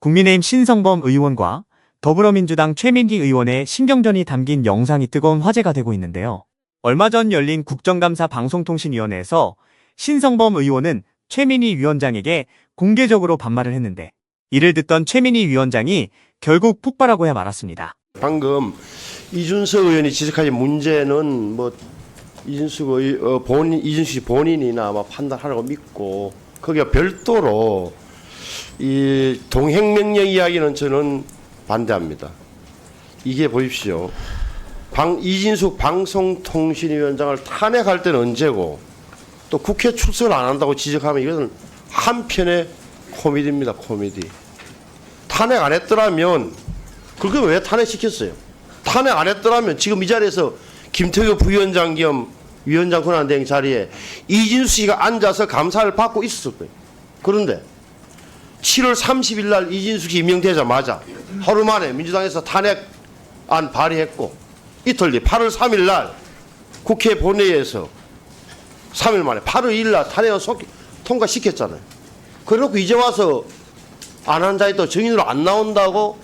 국민의힘 신성범 의원과 더불어민주당 최민기 의원의 신경전이 담긴 영상이 뜨거운 화제가 되고 있는데요. 얼마 전 열린 국정감사 방송통신위원회에서 신성범 의원은 최민희 위원장에게 공개적으로 반말을 했는데 이를 듣던 최민희 위원장이 결국 폭발하고야 말았습니다. 방금 이준석 의원이 지적하신 문제는 뭐 이준석 의 어, 본인 이준석 씨 본인이나 아마 판단하라고 믿고 거기가 별도로 이 동행명령 이야기는 저는 반대합니다. 이게 보십시오. 방 이진숙 방송통신위원장을 탄핵할 때는 언제고 또 국회 출석을 안 한다고 지적하면 이것은 한편의 코미디입니다. 코미디. 탄핵 안 했더라면 그걸 왜 탄핵시켰어요? 탄핵 안 했더라면 지금 이 자리에서 김태규 부위원장 겸 위원장 권한대행 자리에 이진수 씨가 앉아서 감사를 받고 있었을 거예요. 그런데 7월 30일 날 이진수 씨 임명되자마자 하루 만에 민주당에서 탄핵안 발의했고 이틀 뒤 8월 3일 날 국회 본회의에서 3일 만에 8월 2일 날 탄핵을 속- 통과시켰잖아요. 그래놓고 이제 와서 안 한 자에 또 증인으로 안 나온다고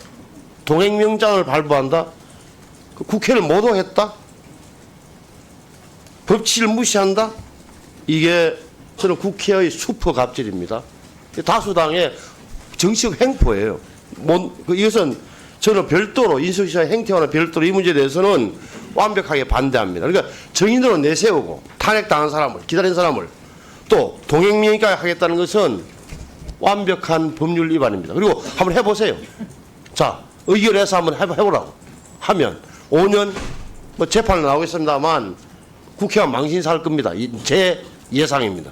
동행명장을 발부한다? 그 국회를 모독했다? 법치를 무시한다? 이게 저는 국회의 슈퍼 갑질입니다. 다수당의 정치적 횡포예요. 뭔- 그 이것은 저는 별도로 씨의 행태와는 별도로 이 문제에 대해서는 완벽하게 반대합니다. 그러니까 정인으로 내세우고 탄핵당한 사람을 기다린 사람을 또 동행명까지 하겠다는 것은 완벽한 법률 위반입니다. 그리고 한번 해보세요. 자, 의결해서 한번 해보- 해보라고 하면 5년 뭐 재판 나오겠습니다만 국회가 망신 살 겁니다. 이- 제 예상입니다.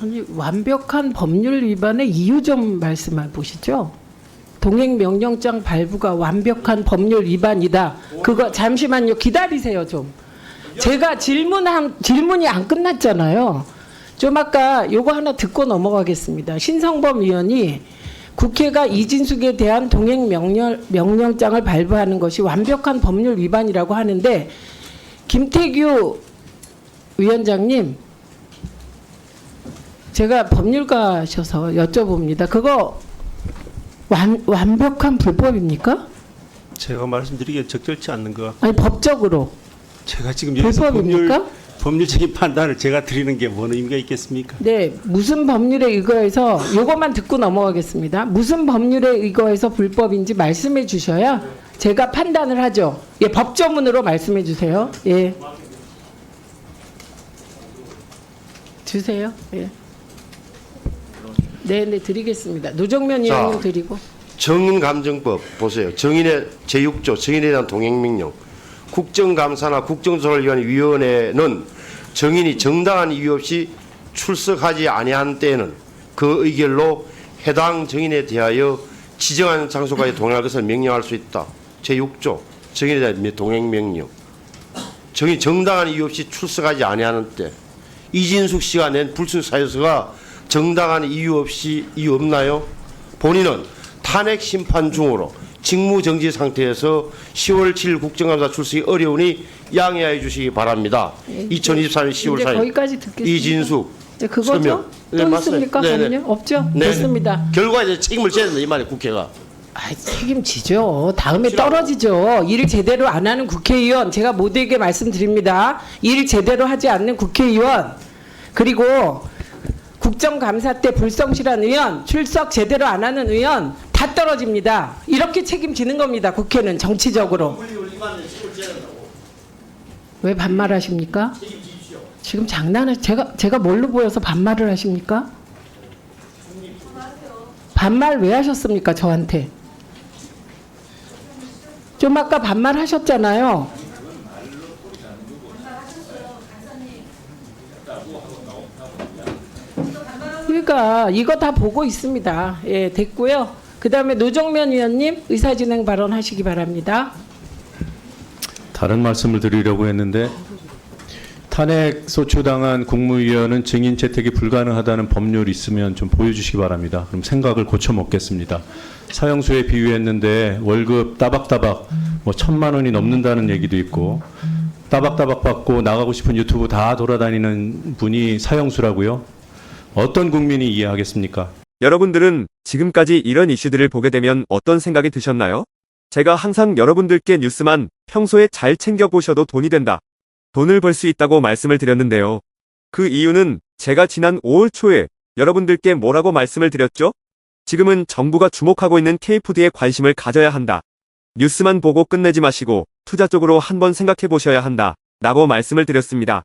아니 완벽한 법률 위반의 이유 좀 말씀해 보시죠. 동행 명령장 발부가 완벽한 법률 위반이다. 그거 잠시만요. 기다리세요 좀. 제가 질문한 질문이 안 끝났잖아요. 좀 아까 요거 하나 듣고 넘어가겠습니다. 신성범 의원이 국회가 이진숙에 대한 동행 명령 명령장을 발부하는 것이 완벽한 법률 위반이라고 하는데 김태규 위원장님 제가 법률가셔서 여쭤봅니다. 그거 완, 완벽한 불법입니까? 제가 말씀드리기에 적절치 않는 것 같고 아니 법적으로 제가 지금 여기서 법률 불법입니까? 법률적인 판단을 제가 드리는 게 뭔 의미가 있겠습니까? 네, 무슨 법률에 의거해서 요것만 듣고 넘어가겠습니다. 무슨 법률에 의거해서 불법인지 말씀해 주셔야 제가 판단을 하죠. 예, 법조문으로 말씀해 주세요. 예. 주세요. 예. 네, 네, 드리겠습니다. 노정면 자. 의원님 드리고. 정인감정법 보세요. 정인의 제6조 정인에 대한 동행명령. 국정감사나 국정조사위원회는 정인이 정당한 이유 없이 출석하지 아니한 때에는 그 의결로 해당 정인에 대하여 지정한 장소까지 동행할 것을 명령할 수 있다. 제6조 정인에 대한 동행명령. 정인 정당한 이유 없이 출석하지 아니하는 때 이진숙 씨가 낸 불순 사유서가 정당한 이유 없이 이유 없나요? 본인은 탄핵 심판 중으로 직무 정지 상태에서 10월 7일 국정감사 출석이 어려우니 양해해 주시기 바랍니다. 2023년 10월 이제 4일 거기까지 듣겠습니다. 이진숙 네, 그거죠? 서명. 또 네. 있습니까? 네, 네. 없죠? 네. 됐습니다. 결과에 대해 책임을 져야 된다 이 말이에요 국회가. 아, 책임지죠. 다음에 떨어지죠. 일을 제대로 안 하는 국회의원 제가 모두에게 말씀드립니다. 일 제대로 하지 않는 국회의원 그리고 국정감사 때 불성실한 의원, 출석 제대로 안 하는 의원 다 떨어집니다. 이렇게 책임지는 겁니다. 국회는 정치적으로. 왜 반말하십니까? 지금 장난을 제가 제가 뭘로 보여서 반말을 하십니까? 반말 왜 하셨습니까 저한테? 좀 아까 반말하셨잖아요. 그러니까 이거 다 보고 있습니다. 예, 됐고요. 그 다음에 노정면 위원님 의사진행 발언하시기 바랍니다. 다른 말씀을 드리려고 했는데 탄핵 소추당한 국무위원은 증인 채택이 불가능하다는 법률이 있으면 좀 보여주시기 바랍니다. 그럼 생각을 고쳐 먹겠습니다. 사형수에 비유했는데 월급 따박따박 뭐 천만 원이 넘는다는 얘기도 있고 따박따박 받고 나가고 싶은 유튜브 다 돌아다니는 분이 사형수라고요? 어떤 국민이 이해하겠습니까? 여러분들은 지금까지 이런 이슈들을 보게 되면 어떤 생각이 드셨나요? 제가 항상 여러분들께 뉴스만 평소에 잘 챙겨보셔도 돈이 된다. 돈을 벌 수 있다고 말씀을 드렸는데요. 그 이유는 제가 지난 5월 초에 여러분들께 뭐라고 말씀을 드렸죠? 지금은 정부가 주목하고 있는 K푸드에 관심을 가져야 한다. 뉴스만 보고 끝내지 마시고 투자 쪽으로 한번 생각해 보셔야 한다. 라고 말씀을 드렸습니다.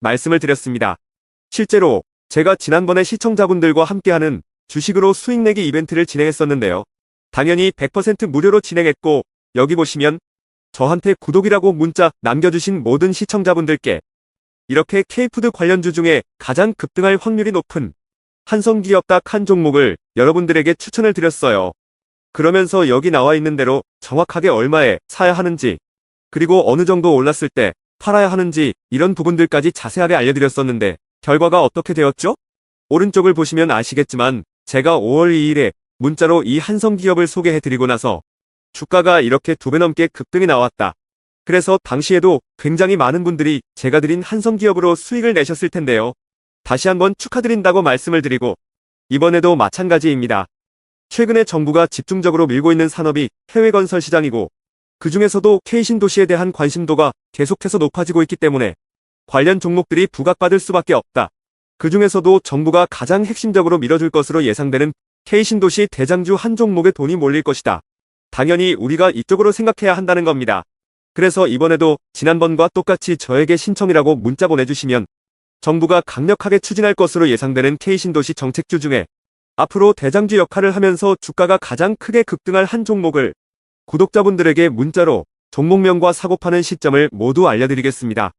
말씀을 드렸습니다. 실제로 제가 지난번에 시청자분들과 함께하는 주식으로 수익 내기 이벤트를 진행했었는데요. 당연히 100% 무료로 진행했고 여기 보시면 저한테 구독이라고 문자 남겨주신 모든 시청자분들께 이렇게 K푸드 관련주 중에 가장 급등할 확률이 높은 한성기업 딱 한 종목을 여러분들에게 추천을 드렸어요. 그러면서 여기 나와 있는 대로 정확하게 얼마에 사야 하는지 그리고 어느 정도 올랐을 때 팔아야 하는지 이런 부분들까지 자세하게 알려드렸었는데 결과가 어떻게 되었죠? 오른쪽을 보시면 아시겠지만 제가 5월 2일에 문자로 이 한성기업을 소개해드리고 나서 주가가 이렇게 두 배 넘게 급등이 나왔다. 그래서 당시에도 굉장히 많은 분들이 제가 드린 한성기업으로 수익을 내셨을 텐데요. 다시 한번 축하드린다고 말씀을 드리고 이번에도 마찬가지입니다. 최근에 정부가 집중적으로 밀고 있는 산업이 해외 건설 시장이고 그 중에서도 K신도시에 대한 관심도가 계속해서 높아지고 있기 때문에 관련 종목들이 부각받을 수밖에 없다. 그 중에서도 정부가 가장 핵심적으로 밀어줄 것으로 예상되는 K신도시 대장주 한 종목에 돈이 몰릴 것이다. 당연히 우리가 이쪽으로 생각해야 한다는 겁니다. 그래서 이번에도 지난번과 똑같이 저에게 신청이라고 문자 보내주시면 정부가 강력하게 추진할 것으로 예상되는 K신도시 정책주 중에 앞으로 대장주 역할을 하면서 주가가 가장 크게 급등할 한 종목을 구독자분들에게 문자로 종목명과 사고 파는 시점을 모두 알려드리겠습니다.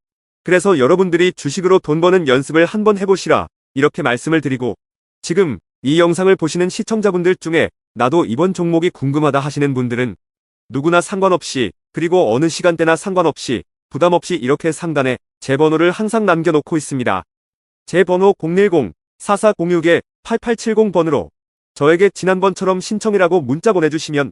그래서 여러분들이 주식으로 돈 버는 연습을 한번 해보시라 이렇게 말씀을 드리고 지금 이 영상을 보시는 시청자분들 중에 나도 이번 종목이 궁금하다 하시는 분들은 누구나 상관없이 그리고 어느 시간대나 상관없이 부담 없이 이렇게 상단에 제 번호를 항상 남겨놓고 있습니다. 제 번호 010-4406-8870번으로 저에게 지난번처럼 신청이라고 문자 보내주시면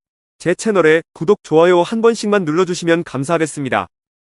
제 채널에 구독, 좋아요 한 번씩만 눌러주시면 감사하겠습니다.